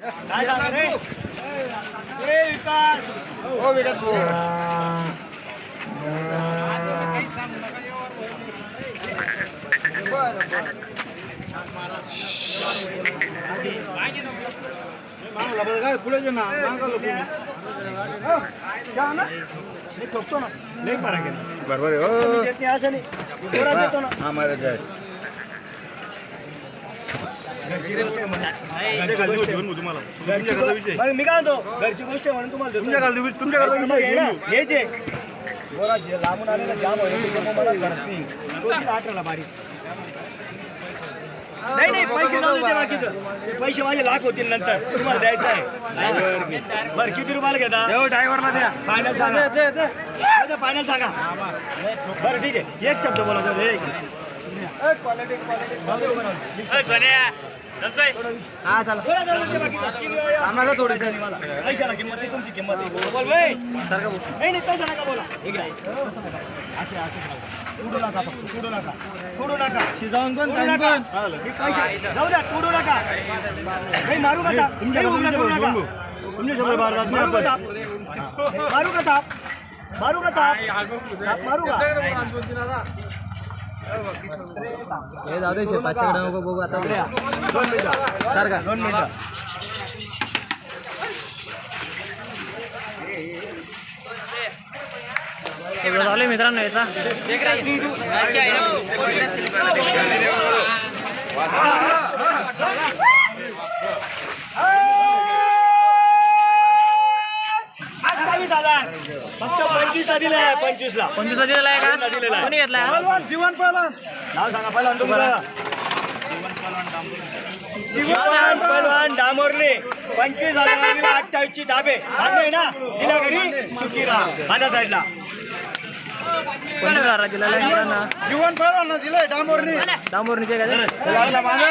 काय झालं रे ए विकास हो विकास भाऊ काय पुढे जे ना मागालो मी ठोकतो ना लई फरक आहे बरोबर आहे मी हो देत नाही असं नाही जोरात देतो ना हा माझा जाय मग मी काय म्हणतो घरची गोष्ट म्हणून तुम्हाला तुमच्या मग हे ना, हे जे जोरात जे लांबून आलेला जाम होईल बारीक नाही नाही पैसे जाऊ दे बाकीचं पैसे माझे लाख होतील नंतर तुम्हाला द्यायचं आहे बरं किती रुपयाला घेता ड्रायव्हरला द्या फायनल सांगा फायनल सांगा बरं ठीक आहे एक शब्द बोला एक. आम्हाला चला पैशाला किंमत नाही तुमची किंमत नाही तसं नका बोला नका. नका नका शिजावून पण जाऊ द्या नका काही मारू का नका. मारू का मारू का ताप मारू का ताप मारू का हे जाऊ दे पाचशे कडे नको बघू आता. दोन मिनिटं सारखा. दोन मिनिटं सगळं झालं मित्रांनो याचा. हजार फक्त पंचवीस दिले आहे पंचवीस ला पंचवीस दिलेला आहे दिलेला का आहे. कोणी घेतलाय जीवन पहलवान. नाव सांगा पहलवान तुमचं. जीवन पहलवान डामोरने पंचवीस हजार दिला अठ्ठावीस ची धाबे आहे ना दिल्या घरी सुखी राहा माझ्या साईडला. जीवन पहलवान दिलंय डामोरने. डांबोरणीचे का ते? लागला माझा